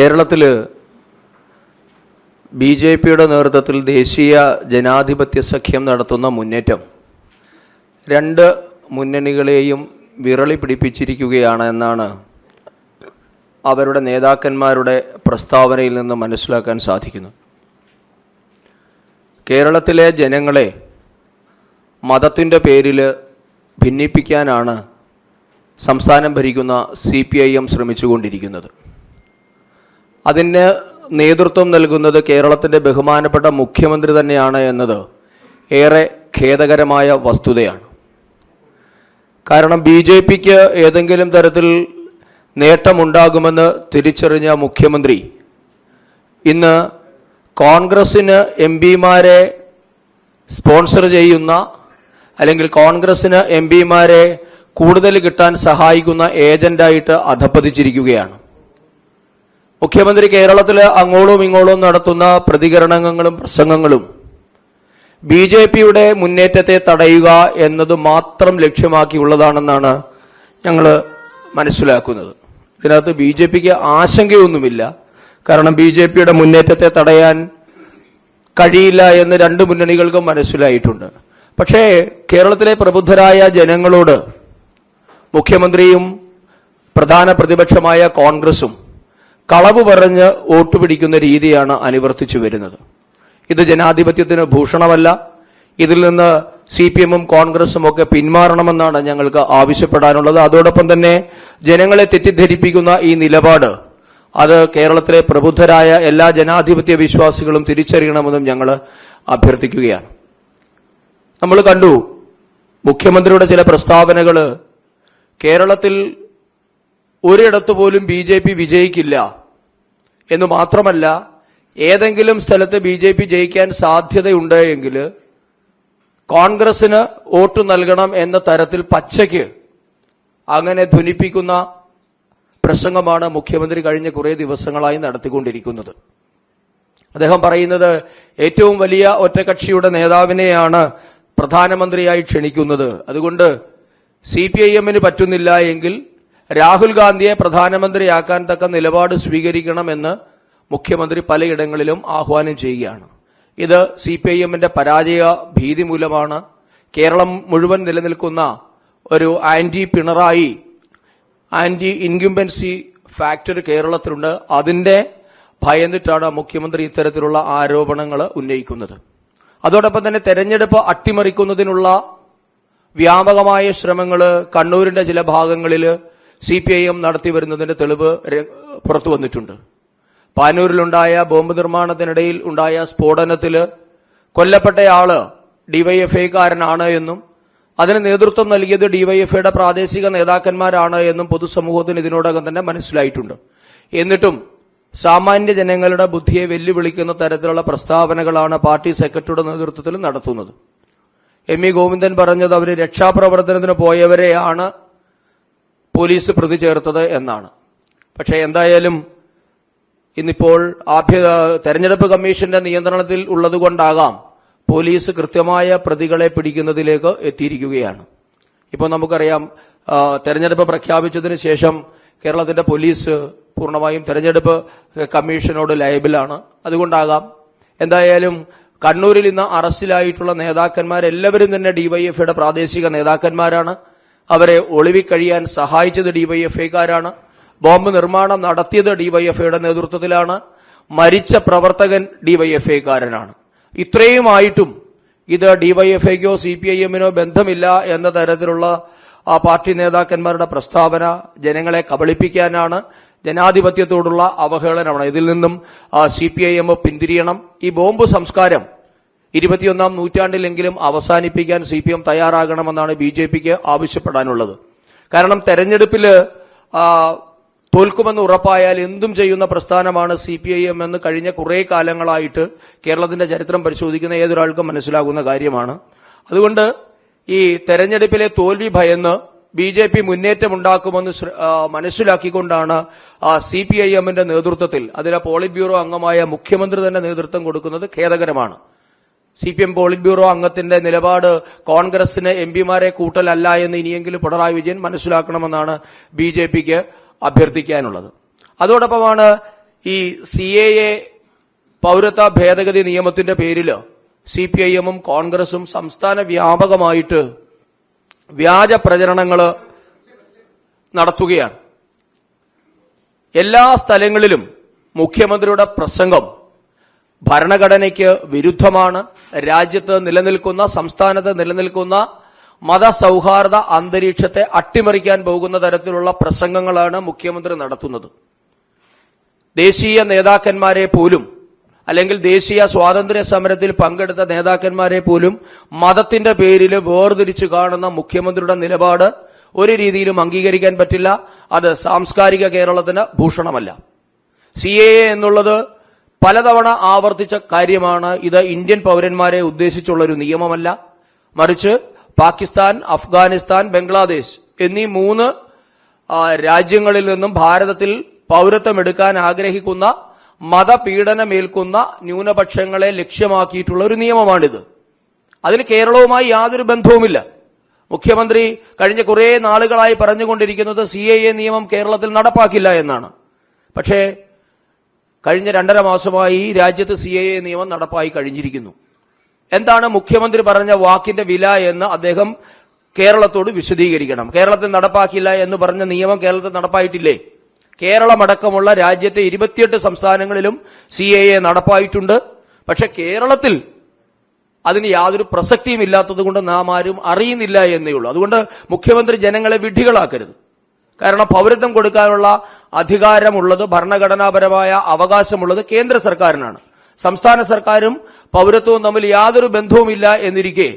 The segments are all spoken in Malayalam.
കേരളത്തിൽ ബി ജെ പിയുടെ നേതൃത്വത്തിൽ ദേശീയ ജനാധിപത്യ സഖ്യം നടത്തുന്ന മുന്നേറ്റം രണ്ട് മുന്നണികളെയും വിരളി പിടിപ്പിച്ചിരിക്കുകയാണ് എന്നാണ് അവരുടെ നേതാക്കന്മാരുടെ പ്രസ്താവനയിൽ നിന്ന് മനസ്സിലാക്കാൻ സാധിക്കുന്നു കേരളത്തിലെ ജനങ്ങളെ മതത്തിന്റെ പേരിൽ ഭിന്നിപ്പിക്കാനാണ് സംസ്ഥാനം ഭരിക്കുന്ന സി പി ഐ എം ശ്രമിച്ചുകൊണ്ടിരിക്കുന്നത്. അതിന് നേതൃത്വം നൽകുന്നത് കേരളത്തിന്റെ ബഹുമാനപ്പെട്ട മുഖ്യമന്ത്രി തന്നെയാണ് എന്നത് ഏറെ ഖേദകരമായ വസ്തുതയാണ്. കാരണം ബി ജെ പിക്ക് ഏതെങ്കിലും തരത്തിൽ നേട്ടമുണ്ടാകുമെന്ന് തിരിച്ചറിഞ്ഞ മുഖ്യമന്ത്രി ഇന്ന് കോൺഗ്രസ്സിന് എം പിമാരെ സ്പോൺസർ ചെയ്യുന്ന അല്ലെങ്കിൽ കോൺഗ്രസ്സിന് എം പിമാരെ കൂടുതൽ കിട്ടാൻ സഹായിക്കുന്ന ഏജന്റായിട്ട് അധപ്പതിച്ചിരിക്കുകയാണ് മുഖ്യമന്ത്രി കേരളത്തിൽ അങ്ങോളും ഇങ്ങോളും നടത്തുന്ന പ്രതികരണങ്ങളും പ്രസംഗങ്ങളും ബി ജെ പിയുടെ മുന്നേറ്റത്തെ തടയുക എന്നത് മാത്രം ലക്ഷ്യമാക്കിയുള്ളതാണെന്നാണ് ഞങ്ങൾ മനസ്സിലാക്കുന്നത്. ഇതിനകത്ത് ബി ജെ പിക്ക് ആശങ്കയൊന്നുമില്ല. കാരണം ബി ജെ പിയുടെ മുന്നേറ്റത്തെ തടയാൻ കഴിയില്ല എന്ന് രണ്ട് മുന്നണികൾക്കും മനസ്സിലായിട്ടുണ്ട്. പക്ഷേ കേരളത്തിലെ പ്രബുദ്ധരായ ജനങ്ങളോട് മുഖ്യമന്ത്രിയും പ്രധാന പ്രതിപക്ഷമായ കോൺഗ്രസും കളവ് പറഞ്ഞ് വോട്ട് പിടിക്കുന്ന രീതിയാണ് അനുവർത്തിച്ചു വരുന്നത്. ഇത് ജനാധിപത്യത്തിന് ഭൂഷണമല്ല. ഇതിൽ നിന്ന് സി പി എമ്മും കോൺഗ്രസും ഒക്കെ പിന്മാറണമെന്നാണ് ഞങ്ങൾക്ക് ആവശ്യപ്പെടാനുള്ളത്. അതോടൊപ്പം തന്നെ ജനങ്ങളെ തെറ്റിദ്ധരിപ്പിക്കുന്ന ഈ നിലപാട് അത് കേരളത്തിലെ പ്രബുദ്ധരായ എല്ലാ ജനാധിപത്യ വിശ്വാസികളും തിരിച്ചറിയണമെന്നും ഞങ്ങൾ അഭ്യർത്ഥിക്കുകയാണ്. നമ്മൾ കണ്ടു മുഖ്യമന്ത്രിയുടെ ചില പ്രസ്താവനകൾ കേരളത്തിൽ ഒരിടത്ത് പോലും ബി ജെ പി വിജയിക്കില്ല. എന്ന് മാത്രമല്ല ഏതെങ്കിലും സ്ഥലത്ത് ബി ജെ പി ജയിക്കാൻ സാധ്യതയുണ്ട് എങ്കിൽ കോൺഗ്രസിന് വോട്ട് നൽകണം എന്ന തരത്തിൽ പച്ചയ്ക്ക് അങ്ങനെ ധ്വനിപ്പിക്കുന്ന പ്രസംഗമാണ് മുഖ്യമന്ത്രി കഴിഞ്ഞ കുറേ ദിവസങ്ങളായി നടത്തിക്കൊണ്ടിരിക്കുന്നത്. അദ്ദേഹം പറയുന്നത് ഏറ്റവും വലിയ ഒറ്റകക്ഷിയുടെ നേതാവിനെയാണ് പ്രധാനമന്ത്രിയായി ക്ഷണിക്കുന്നത്. അതുകൊണ്ട് സി പി ഐ എമ്മിന് പറ്റുന്നില്ല എങ്കിൽ രാഹുൽ ഗാന്ധിയെ പ്രധാനമന്ത്രിയാക്കാൻ തക്ക നിലപാട് സ്വീകരിക്കണമെന്ന് മുഖ്യമന്ത്രി പലയിടങ്ങളിലും ആഹ്വാനം ചെയ്യുകയാണ്. ഇത് സി പി ഐ എമ്മിന്റെ പരാജയ ഭീതി മൂലമാണ് കേരളം മുഴുവൻ നിലനിൽക്കുന്ന ഒരു anti Pinarayi anti incumbency factor കേരളത്തിലുണ്ട്. അതിന്റെ ഭയന്നിട്ടാണ് മുഖ്യമന്ത്രി ഇത്തരത്തിലുള്ള ആരോപണങ്ങൾ ഉന്നയിക്കുന്നത്. അതോടൊപ്പം തന്നെ തെരഞ്ഞെടുപ്പ് അട്ടിമറിക്കുന്നതിനുള്ള വ്യാപകമായ ശ്രമങ്ങൾ കണ്ണൂരിന്റെ ചില ഭാഗങ്ങളിൽ സി പി ഐ എം നടത്തി വരുന്നതിന്റെ തെളിവ് പുറത്തു വന്നിട്ടുണ്ട് പാനൂരിലുണ്ടായ ബോംബ് നിർമ്മാണത്തിനിടയിൽ ഉണ്ടായ സ്ഫോടനത്തിൽ കൊല്ലപ്പെട്ടയാൾ ഡിവൈഎഫ്ഐക്കാരനാണ് എന്നും അതിന് നേതൃത്വം നൽകിയത് ഡിവൈഎഫ്ഐയുടെ പ്രാദേശിക നേതാക്കന്മാരാണ് എന്നും പൊതുസമൂഹത്തിന് ഇതിനോടകം തന്നെ മനസ്സിലായിട്ടുണ്ട്. എന്നിട്ടും സാമാന്യ ജനങ്ങളുടെ ബുദ്ധിയെ വെല്ലുവിളിക്കുന്ന തരത്തിലുള്ള പ്രസ്താവനകളാണ് പാർട്ടി സെക്രട്ടറിയുടെ നേതൃത്വത്തിൽ നടത്തുന്നത്. എം ഇ ഗോവിന്ദൻ പറഞ്ഞത് അവർ രക്ഷാപ്രവർത്തനത്തിന് പോയവരെയാണ് പോലീസ് പ്രതി എന്നാണ്. പക്ഷേ എന്തായാലും ഇന്നിപ്പോൾ ആഭ്യ തെരഞ്ഞെടുപ്പ് കമ്മീഷന്റെ നിയന്ത്രണത്തിൽ ഉള്ളതുകൊണ്ടാകാം പോലീസ് കൃത്യമായ പ്രതികളെ പിടിക്കുന്നതിലേക്ക് എത്തിയിരിക്കുകയാണ്. ഇപ്പോൾ നമുക്കറിയാം തെരഞ്ഞെടുപ്പ് പ്രഖ്യാപിച്ചതിന് ശേഷം കേരളത്തിന്റെ പോലീസ് പൂർണമായും തെരഞ്ഞെടുപ്പ് കമ്മീഷനോട് ലയബിളാണ് അതുകൊണ്ടാകാം എന്തായാലും കണ്ണൂരിൽ ഇന്ന് അറസ്റ്റിലായിട്ടുള്ള നേതാക്കന്മാരെല്ലാവരും തന്നെ ഡിവൈഎഫ്ഐയുടെ പ്രാദേശിക നേതാക്കന്മാരാണ്. അവരെ ഒളിവിക്കഴിയാൻ സഹായിച്ചത് ഡിവൈഎഫ്ഐക്കാരാണ്. ബോംബ് നിർമ്മാണം നടത്തിയത് ഡിവൈഎഫ്ഐയുടെ നേതൃത്വത്തിലാണ്. മരിച്ച പ്രവർത്തകൻ ഡിവൈഎഫ്ഐക്കാരനാണ്. ഇത്രയുമായിട്ടും ഇത് ഡിവൈഎഫ്ഐക്കോ സി പി ഐ എമ്മിനോ ബന്ധമില്ല എന്ന തരത്തിലുള്ള ആ പാർട്ടി നേതാക്കന്മാരുടെ പ്രസ്താവന ജനങ്ങളെ കബളിപ്പിക്കാനാണ് ജനാധിപത്യത്തോടുള്ള അവഹേളനമാണ്. ഇതിൽ നിന്നും സി പി ഐ എം പിന്തിരിയണം. ഈ ബോംബ് സംസ്കാരം ഇരുപത്തിയൊന്നാം നൂറ്റാണ്ടിലെങ്കിലും അവസാനിപ്പിക്കാൻ സി പി എം തയ്യാറാകണമെന്നാണ് ബി ജെ പിക്ക് ആവശ്യപ്പെടാനുള്ളത്. കാരണം തെരഞ്ഞെടുപ്പിൽ ആ, തോൽക്കുമെന്ന് ഉറപ്പായാൽ എന്തും ചെയ്യുന്ന പ്രസ്ഥാനമാണ് സി പി ഐ എം എന്ന് കഴിഞ്ഞ കുറേ കാലങ്ങളായിട്ട് കേരളത്തിന്റെ ചരിത്രം പരിശോധിക്കുന്ന ഏതൊരാൾക്കും മനസ്സിലാകുന്ന കാര്യമാണ്. അതുകൊണ്ട് ഈ തെരഞ്ഞെടുപ്പിലെ തോൽവി ഭയന്ന് ബി ജെ പി മുന്നേറ്റമുണ്ടാക്കുമെന്ന് മനസ്സിലാക്കിക്കൊണ്ടാണ് സി പി ഐ എമ്മിന്റെ നേതൃത്വത്തിൽ അതിലെ പോളിറ്റ് ബ്യൂറോ അംഗമായ മുഖ്യമന്ത്രി തന്നെ നേതൃത്വം കൊടുക്കുന്നത് ഖേദകരമാണ്. C P M polit bureau അംഗത്തിന്റെ നിലപാട് കോൺഗ്രസിന് എം പിമാരെ കൂട്ടലല്ല എന്ന് ഇനിയെങ്കിലും പിണറായി വിജയൻ മനസ്സിലാക്കണമെന്നാണ് ബി ജെ പിക്ക് അഭ്യർത്ഥിക്കാനുള്ളത്. അതോടൊപ്പമാണ് ഈ സി എ എ പൗരത്വ ഭേദഗതി നിയമത്തിന്റെ പേരിൽ സി പി ഐ എമ്മും കോൺഗ്രസും സംസ്ഥാന വ്യാപകമായിട്ട് വ്യാജ പ്രചരണങ്ങൾ നടത്തുകയാണ്. എല്ലാ സ്ഥലങ്ങളിലും മുഖ്യമന്ത്രിയുടെ പ്രസംഗം ഭരണഘടനയ്ക്ക് വിരുദ്ധമാണ്. രാജ്യത്ത് നിലനിൽക്കുന്ന സംസ്ഥാനത്ത് നിലനിൽക്കുന്ന മതസൗഹാർദ്ദ അന്തരീക്ഷത്തെ അട്ടിമറിക്കാൻ പോകുന്ന തരത്തിലുള്ള പ്രസംഗങ്ങളാണ് മുഖ്യമന്ത്രി നടത്തുന്നത്. ദേശീയ നേതാക്കന്മാരെ പോലും അല്ലെങ്കിൽ ദേശീയ സ്വാതന്ത്ര്യ സമരത്തിൽ പങ്കെടുത്ത നേതാക്കന്മാരെ പോലും മതത്തിന്റെ പേരിൽ വേർതിരിച്ചു കാണുന്ന മുഖ്യമന്ത്രിയുടെ നിലപാട് ഒരു രീതിയിലും അംഗീകരിക്കാൻ പറ്റില്ല. അത് സാംസ്കാരിക കേരളത്തിന് ഭൂഷണമല്ല. സി എ എന്നുള്ളത് പലതവണ ആവർത്തിച്ച കാര്യമാണ്. ഇത് ഇന്ത്യൻ പൗരന്മാരെ ഉദ്ദേശിച്ചുള്ള ഒരു നിയമമല്ല. മറിച്ച് പാകിസ്ഥാൻ അഫ്ഗാനിസ്ഥാൻ ബംഗ്ലാദേശ് എന്നീ മൂന്ന് രാജ്യങ്ങളിൽ നിന്നും ഭാരതത്തിൽ പൗരത്വം എടുക്കാൻ ആഗ്രഹിക്കുന്ന മതപീഡനമേൽക്കുന്ന ന്യൂനപക്ഷങ്ങളെ ലക്ഷ്യമാക്കിയിട്ടുള്ള ഒരു നിയമമാണിത്. അതിന് കേരളവുമായി യാതൊരു ബന്ധവുമില്ല. മുഖ്യമന്ത്രി കഴിഞ്ഞ കുറേ നാളുകളായി പറഞ്ഞുകൊണ്ടിരിക്കുന്നത് സി എ എ നിയമം കേരളത്തിൽ നടപ്പാക്കില്ല എന്നാണ്. പക്ഷേ കഴിഞ്ഞ രണ്ടര മാസമായി രാജ്യത്ത് സി എ എ നിയമം നടപ്പായി കഴിഞ്ഞിരിക്കുന്നു. എന്താണ് മുഖ്യമന്ത്രി പറഞ്ഞ വാക്കിന്റെ വില എന്ന് അദ്ദേഹം കേരളത്തോട് വിശദീകരിക്കണം. കേരളത്തിൽ നടപ്പാക്കില്ല എന്ന് പറഞ്ഞ നിയമം കേരളത്തിൽ നടപ്പായിട്ടില്ലേ? കേരളമടക്കമുള്ള രാജ്യത്തെ ഇരുപത്തിയെട്ട് സംസ്ഥാനങ്ങളിലും സി എ എ നടപ്പായിട്ടുണ്ട്. പക്ഷെ കേരളത്തിൽ അതിന് യാതൊരു പ്രസക്തിയും ഇല്ലാത്തത് കൊണ്ട് നാം ആരും അറിയുന്നില്ല എന്നേ ഉള്ളൂ. അതുകൊണ്ട് മുഖ്യമന്ത്രി ജനങ്ങളെ വിഡ്ഢികളാക്കരുത്. കാരണം പൗരത്വം കൊടുക്കാനുള്ള അധികാരമുള്ളത് ഭരണഘടനാപരമായ അവകാശമുള്ളത് കേന്ദ്ര സർക്കാരിനാണ്. സംസ്ഥാന സർക്കാരും പൗരത്വവും തമ്മിൽ യാതൊരു ബന്ധവുമില്ല എന്നിരിക്കെ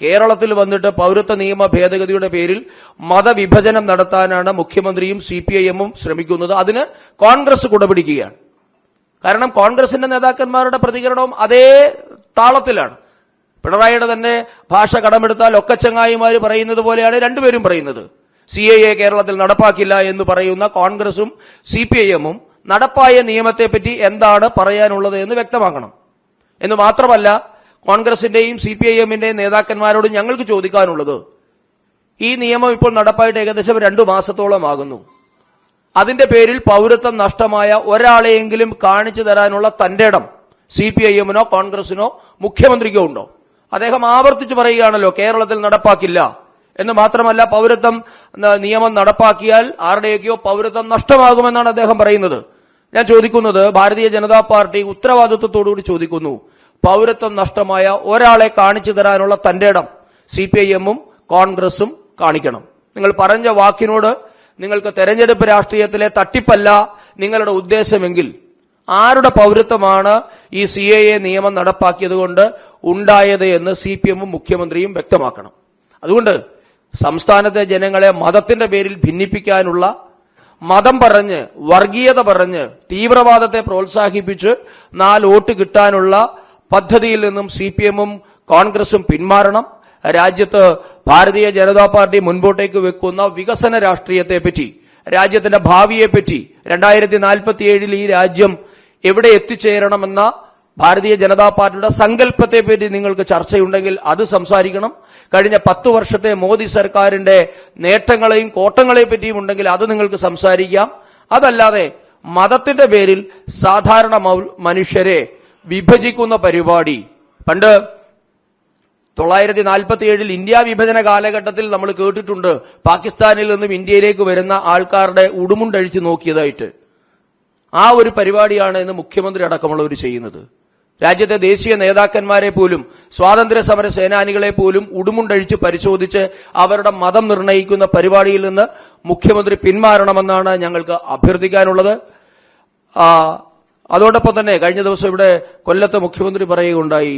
കേരളത്തിൽ വന്നിട്ട് പൗരത്വ നിയമ ഭേദഗതിയുടെ പേരിൽ മതവിഭജനം നടത്താനാണ് മുഖ്യമന്ത്രിയും സി പി ഐ എമ്മും ശ്രമിക്കുന്നത്. അതിന് കോൺഗ്രസ് കുടപിടിക്കുകയാണ്. കാരണം കോൺഗ്രസിന്റെ നേതാക്കന്മാരുടെ പ്രതികരണവും അതേ താളത്തിലാണ്. പിണറായിയുടെ തന്നെ ഭാഷ കടമെടുത്താൽ ഒക്കച്ചങ്ങായിമാർ പറയുന്നത് പോലെയാണ് രണ്ടുപേരും പറയുന്നത്. സി കേരളത്തിൽ നടപ്പാക്കില്ല എന്ന് പറയുന്ന കോൺഗ്രസും സി പി ഐ എമ്മും നടപ്പായ നിയമത്തെപ്പറ്റി എന്താണ് പറയാനുള്ളത് എന്ന് വ്യക്തമാക്കണം. എന്ന് മാത്രമല്ല കോൺഗ്രസിന്റെയും സി പി ഐ എമ്മിന്റെയും നേതാക്കന്മാരോട് ഞങ്ങൾക്ക് ചോദിക്കാനുള്ളത് ഈ നിയമം ഇപ്പോൾ നടപ്പായിട്ട് ഏകദേശം രണ്ടു മാസത്തോളം ആകുന്നു. അതിന്റെ പേരിൽ പൗരത്വം നഷ്ടമായ ഒരാളെയെങ്കിലും കാണിച്ചു തരാനുള്ള തന്റെ ഇടം സി പി ഐ എമ്മിനോ കോൺഗ്രസിനോ മുഖ്യമന്ത്രിക്കോ ഉണ്ടോ? അദ്ദേഹം ആവർത്തിച്ച് പറയുകയാണല്ലോ കേരളത്തിൽ നടപ്പാക്കില്ല. എന്ന് മാത്രമല്ല പൗരത്വം നിയമം നടപ്പാക്കിയാൽ ആരുടെയൊക്കെയോ പൗരത്വം നഷ്ടമാകുമെന്നാണ് അദ്ദേഹം പറയുന്നത്. ഞാൻ ചോദിക്കുന്നത് ഭാരതീയ ജനതാ പാർട്ടി ഉത്തരവാദിത്വത്തോടുകൂടി ചോദിക്കുന്നു. പൗരത്വം നഷ്ടമായ ഒരാളെ കാണിച്ചു തരാനുള്ള തന്റെ ഇടം സി പി ഐ എമ്മും കോൺഗ്രസും കാണിക്കണം. നിങ്ങൾ പറഞ്ഞ വാക്കിനോട് നിങ്ങൾക്ക് തെരഞ്ഞെടുപ്പ് രാഷ്ട്രീയത്തിലെ തട്ടിപ്പല്ല നിങ്ങളുടെ ഉദ്ദേശമെങ്കിൽ ആരുടെ പൗരത്വമാണ് ഈ സി എ എ നിയമം നടപ്പാക്കിയത് കൊണ്ട് ഉണ്ടായത് എന്ന് സി പി എമ്മും മുഖ്യമന്ത്രിയും വ്യക്തമാക്കണം. അതുകൊണ്ട് സംസ്ഥാനത്തെ ജനങ്ങളെ മതത്തിന്റെ പേരിൽ ഭിന്നിപ്പിക്കാനുള്ള മതം പറഞ്ഞ് വർഗീയത പറഞ്ഞ് തീവ്രവാദത്തെ പ്രോത്സാഹിപ്പിച്ച് നാല് വോട്ട് കിട്ടാനുള്ള പദ്ധതിയിൽ നിന്നും സി പി എമ്മും കോൺഗ്രസും പിന്മാറണം. രാജ്യത്ത് ഭാരതീയ ജനതാ പാർട്ടി മുൻപോട്ടേക്ക് വെക്കുന്ന വികസന രാഷ്ട്രീയത്തെപ്പറ്റി രാജ്യത്തിന്റെ ഭാവിയെപ്പറ്റി രണ്ടായിരത്തി നാൽപ്പത്തിയേഴിൽ ഈ രാജ്യം എവിടെ എത്തിച്ചേരണമെന്ന ഭാരതീയ ജനതാ പാർട്ടിയുടെ സങ്കല്പത്തെ പറ്റി നിങ്ങൾക്ക് ചർച്ചയുണ്ടെങ്കിൽ അത് സംസാരിക്കണം. കഴിഞ്ഞ പത്തു വർഷത്തെ മോദി സർക്കാരിന്റെ നേട്ടങ്ങളെയും കോട്ടങ്ങളെയും പറ്റിയും ഉണ്ടെങ്കിൽ അത് നിങ്ങൾക്ക് സംസാരിക്കാം. അതല്ലാതെ മതത്തിന്റെ പേരിൽ സാധാരണ മനുഷ്യരെ വിഭജിക്കുന്ന പരിപാടി. പണ്ട് തൊള്ളായിരത്തി നാൽപ്പത്തി ഏഴിൽ ഇന്ത്യ വിഭജന കാലഘട്ടത്തിൽ നമ്മൾ കേട്ടിട്ടുണ്ട് പാകിസ്ഥാനിൽ നിന്നും ഇന്ത്യയിലേക്ക് വരുന്ന ആൾക്കാരുടെ ഉടുമുണ്ടഴിച്ച് നോക്കിയതായിട്ട്. ആ ഒരു പരിപാടിയാണ് ഇന്ന് മുഖ്യമന്ത്രി അടക്കമുള്ളവർ ചെയ്യുന്നത്. രാജ്യത്തെ ദേശീയ നേതാക്കന്മാരെ പോലും സ്വാതന്ത്ര്യ സമര സേനാനികളെ പോലും ഉടുമുണ്ടഴിച്ച് പരിശോധിച്ച് അവരുടെ മതം നിർണയിക്കുന്ന പരിപാടിയിൽ നിന്ന് മുഖ്യമന്ത്രി പിന്മാറണമെന്നാണ് ഞങ്ങൾക്ക് അഭ്യർത്ഥിക്കാനുള്ളത്. അതോടൊപ്പം തന്നെ കഴിഞ്ഞ ദിവസം ഇവിടെ കൊല്ലത്ത് മുഖ്യമന്ത്രി പറയുകയുണ്ടായി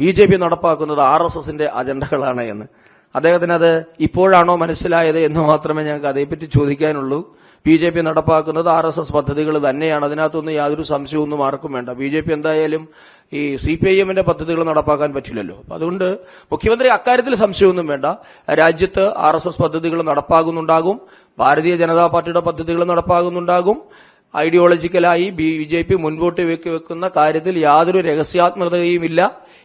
ബി ജെ പി നടപ്പാക്കുന്നത് ആർ എസ് എസിന്റെ അജണ്ടകളാണ് എന്ന്. അദ്ദേഹത്തിന് അത് ഇപ്പോഴാണോ മനസ്സിലായത് എന്ന് മാത്രമേ ഞങ്ങൾക്ക് അതേപ്പറ്റി ചോദിക്കാനുള്ളൂ. ബി ജെ പി നടപ്പാക്കുന്നത് ആർ എസ് എസ് പദ്ധതികൾ തന്നെയാണ്. അതിനകത്തൊന്നും യാതൊരു സംശയമൊന്നും ആർക്കും വേണ്ട. ബി ജെ പി എന്തായാലും ഈ സി പി ഐ എമ്മിന്റെ പദ്ധതികൾ നടപ്പാക്കാൻ പറ്റില്ലല്ലോ. അതുകൊണ്ട് മുഖ്യമന്ത്രി അക്കാര്യത്തിൽ സംശയമൊന്നും വേണ്ട. രാജ്യത്ത് ആർ എസ് എസ് പദ്ധതികൾ നടപ്പാകുന്നുണ്ടാകും. ഭാരതീയ ജനതാ പാർട്ടിയുടെ പദ്ധതികൾ നടപ്പാകുന്നുണ്ടാകും. ഐഡിയോളജിക്കലായി ബി ജെ പി മുൻപോട്ട് വെക്ക് വെക്കുന്ന കാര്യത്തിൽ യാതൊരു രഹസ്യാത്മകതയുമില്ല.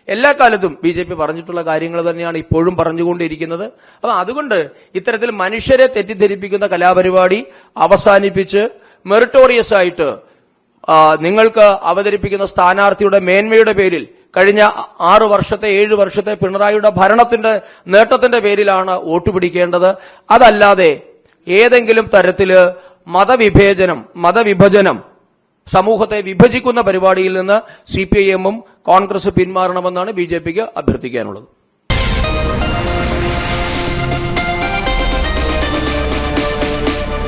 എല്ലാ കാലത്തും ബി ജെ പി പറഞ്ഞിട്ടുള്ള കാര്യങ്ങൾ തന്നെയാണ് ഇപ്പോഴും പറഞ്ഞുകൊണ്ടിരിക്കുന്നത്. അപ്പൊ അതുകൊണ്ട് ഇത്തരത്തിൽ മനുഷ്യരെ തെറ്റിദ്ധരിപ്പിക്കുന്ന കലാപരിപാടി അവസാനിപ്പിച്ച് മെറിട്ടോറിയസ് ആയിട്ട് നിങ്ങൾക്ക് അവതരിപ്പിക്കുന്ന സ്ഥാനാർത്ഥിയുടെ മേന്മയുടെ പേരിൽ കഴിഞ്ഞ ആറു വർഷത്തെ ഏഴു വർഷത്തെ പിണറായിയുടെ ഭരണത്തിന്റെ നേട്ടത്തിന്റെ പേരിലാണ് വോട്ട് പിടിക്കേണ്ടത്. അതല്ലാതെ ഏതെങ്കിലും തരത്തിൽ മതവിഭേദനം മതവിഭജനം. സമൂഹത്തെ വിഭജിക്കുന്ന പരിപാടിയിൽ നിന്ന് സി പി ഐ എമ്മും കോൺഗ്രസ് പിന്മാറണമെന്നാണ് ബി ജെ പിക്ക് അഭ്യർത്ഥിക്കാനുള്ളത്.